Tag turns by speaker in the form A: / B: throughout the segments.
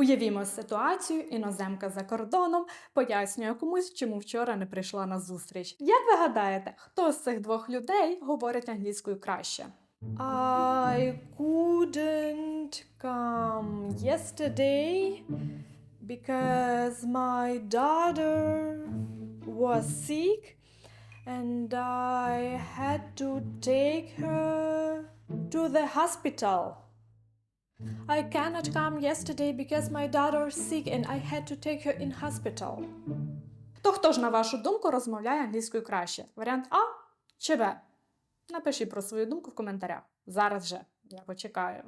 A: Уявімо ситуацію, іноземка за кордоном пояснює комусь, чому вчора не прийшла на зустріч. Як ви гадаєте, хто з цих двох людей говорить англійською краще? I couldn't come yesterday because my daughter was sick and I had to take her to the hospital. I cannot come yesterday because my daughter is sick and I had to take her in hospital. То хто ж, на вашу думку, розмовляє англійською краще? Варіант А чи Б? Напишіть про свою думку в коментарях. Зараз же. Я почекаю.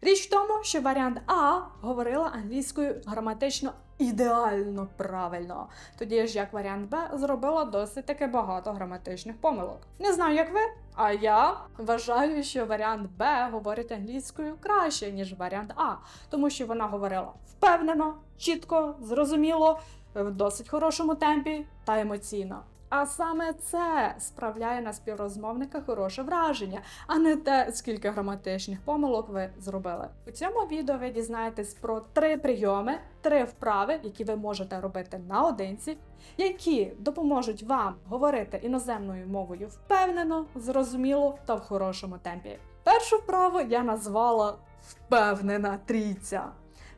A: Річ в тому, що варіант А говорила англійською граматично ідеально правильно, тоді ж як варіант Б зробила досить таки багато граматичних помилок. Не знаю, як ви, а я вважаю, що варіант Б говорить англійською краще, ніж варіант А, тому що вона говорила впевнено, чітко, зрозуміло, в досить хорошому темпі та емоційно. А саме це справляє на співрозмовника хороше враження, а не те, скільки граматичних помилок ви зробили. У цьому відео ви дізнаєтесь про три прийоми, три вправи, які ви можете робити наодинці, які допоможуть вам говорити іноземною мовою впевнено, зрозуміло та в хорошому темпі. Першу вправу я назвала впевнена трійця.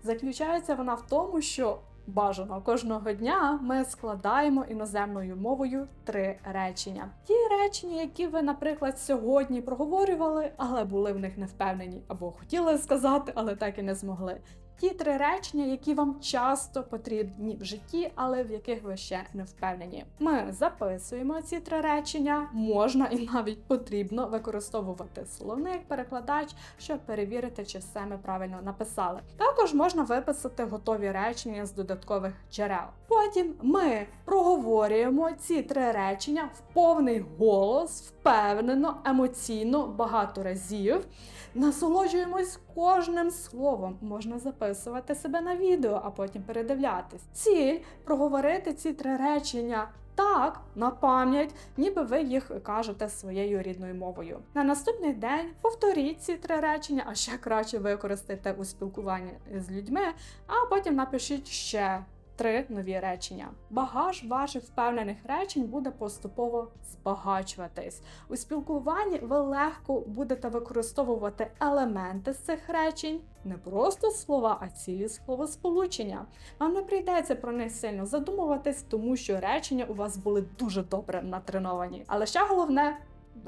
A: Заключається вона в тому, що Бажано кожного дня ми складаємо іноземною мовою три речення. Ті речення, які ви, наприклад, сьогодні проговорювали, але були в них не впевнені, або хотіли сказати, але так і не змогли. Ті три речення, які вам часто потрібні в житті, але в яких ви ще не впевнені. Ми записуємо ці три речення, можна і навіть потрібно використовувати словник, перекладач, щоб перевірити, чи все ми правильно написали. Також можна виписати готові речення з додаткових джерел. Потім ми проговорюємо ці три речення в повний голос, впевнено, емоційно, багато разів. Насолоджуємось кожним словом. Можна записувати себе на відео, а потім передивлятись. Ціль проговорити ці три речення. Так, на пам'ять, ніби ви їх кажете своєю рідною мовою. На наступний день повторіть ці три речення, а ще краще використайте у спілкуванні з людьми, а потім напишіть ще три нові речення. Багаж ваших впевнених речень буде поступово збагачуватись. У спілкуванні ви легко будете використовувати елементи з цих речень, не просто слова, а цілі словосполучення. Вам не прийдеться про них сильно задумуватись, тому що речення у вас були дуже добре натреновані. Але ще головне.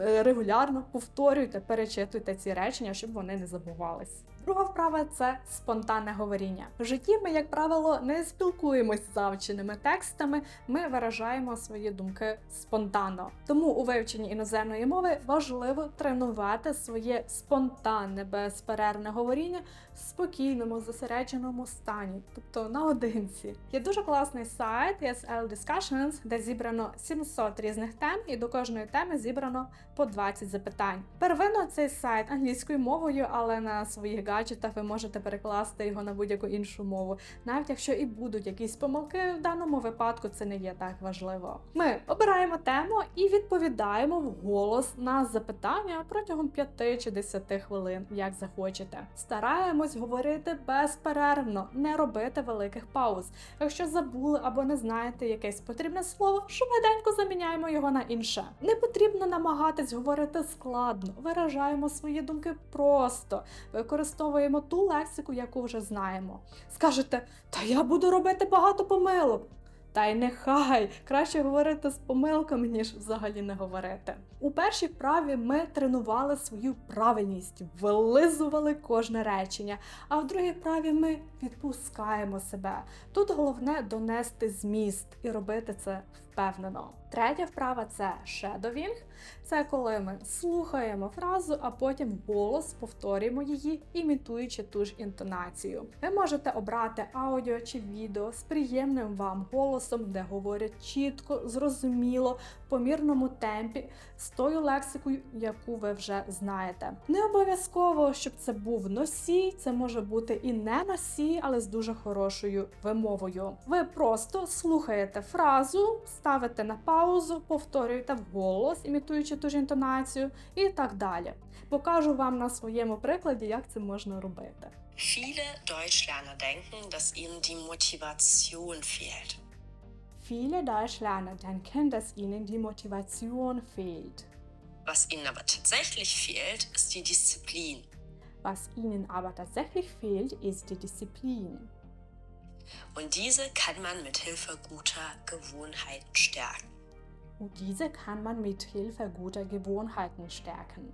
A: е, Регулярно повторюйте, перечитуйте ці речення, щоб вони не забувались. Друга вправа це спонтанне говоріння. В житті ми, як правило, не спілкуємось з завченими текстами, ми виражаємо свої думки спонтанно. Тому у вивченні іноземної мови важливо тренувати своє спонтанне, безперервне говоріння в спокійному, зосередженому стані, тобто наодинці. Є дуже класний сайт ESL Discussions, де зібрано 700 різних тем, і до кожної теми зібрано по 20 запитань. Первинно цей сайт англійською мовою, але на своїх гаджетах ви можете перекласти його на будь-яку іншу мову. Навіть якщо і будуть якісь помилки, в даному випадку це не є так важливо. Ми обираємо тему і відповідаємо вголос на запитання протягом 5 чи 10 хвилин, як захочете. Стараємось говорити безперервно, не робити великих пауз. Якщо забули або не знаєте якесь потрібне слово, швиденько заміняємо його на інше. Не потрібно намагатись говорити складно, виражаємо свої думки просто, використовуємо ту лексику, яку вже знаємо. Скажете, та я буду робити багато помилок. Та й нехай краще говорити з помилками, ніж взагалі не говорити. У першій вправі ми тренували свою правильність, вилизували кожне речення. А в другій вправі ми відпускаємо себе. Тут головне донести зміст і робити це впевнено. Третя вправа це shadowing. Це коли ми слухаємо фразу, а потім вголос повторюємо її, імітуючи ту ж інтонацію. Ви можете обрати аудіо чи відео з приємним вам голосом, де говорять чітко, зрозуміло, в помірному темпі, з тою лексикою, яку ви вже знаєте. Не обов'язково, щоб це був носій, це може бути і не носій, але з дуже хорошою вимовою. Ви просто слухаєте фразу, ставите на паузу, повторюєте вголос, імітуючи ту ж інтонацію, і так далі. Покажу вам на своєму прикладі, як це можна робити.
B: Viele Deutschlerner denken, dass ihnen die Motivation fehlt.
A: Viele Deutschlerner denken, dass ihnen die Motivation fehlt.
B: Was ihnen aber tatsächlich fehlt, ist die Disziplin.
A: Was ihnen aber tatsächlich fehlt, ist die Disziplin.
B: Und diese kann man mit Hilfe guter Gewohnheiten stärken.
A: Und diese kann man mit Hilfe guter Gewohnheiten stärken.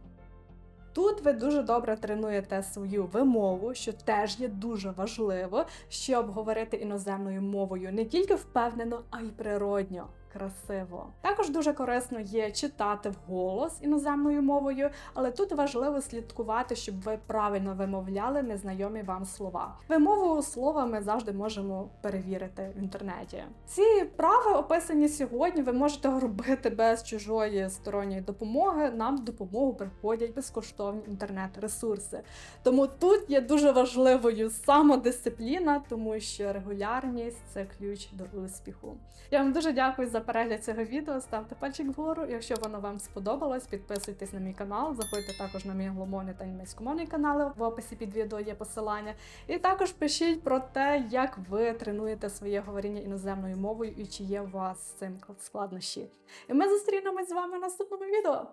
A: Тут ви дуже добре тренуєте свою вимову, що теж є дуже важливо, щоб говорити іноземною мовою не тільки впевнено, а й природньо. Красиво. Також дуже корисно є читати вголос іноземною мовою, але тут важливо слідкувати, щоб ви правильно вимовляли незнайомі вам слова. Вимову слова ми завжди можемо перевірити в інтернеті. Ці вправи описані сьогодні. Ви можете робити без чужої сторонньої допомоги. Нам в допомогу приходять безкоштовні інтернет-ресурси. Тому тут є дуже важливою самодисципліна, тому що регулярність це ключ до успіху. Я вам дуже дякую за перегляд цього відео. Ставте пальчик вгору. Якщо воно вам сподобалось, підписуйтесь на мій канал. Заходьте також на мій англомовний та німецькомовний канали. В описі під відео є посилання. І також пишіть про те, як ви тренуєте своє говоріння іноземною мовою і чи є у вас з цим складнощі. І ми зустрінемось з вами в наступному відео.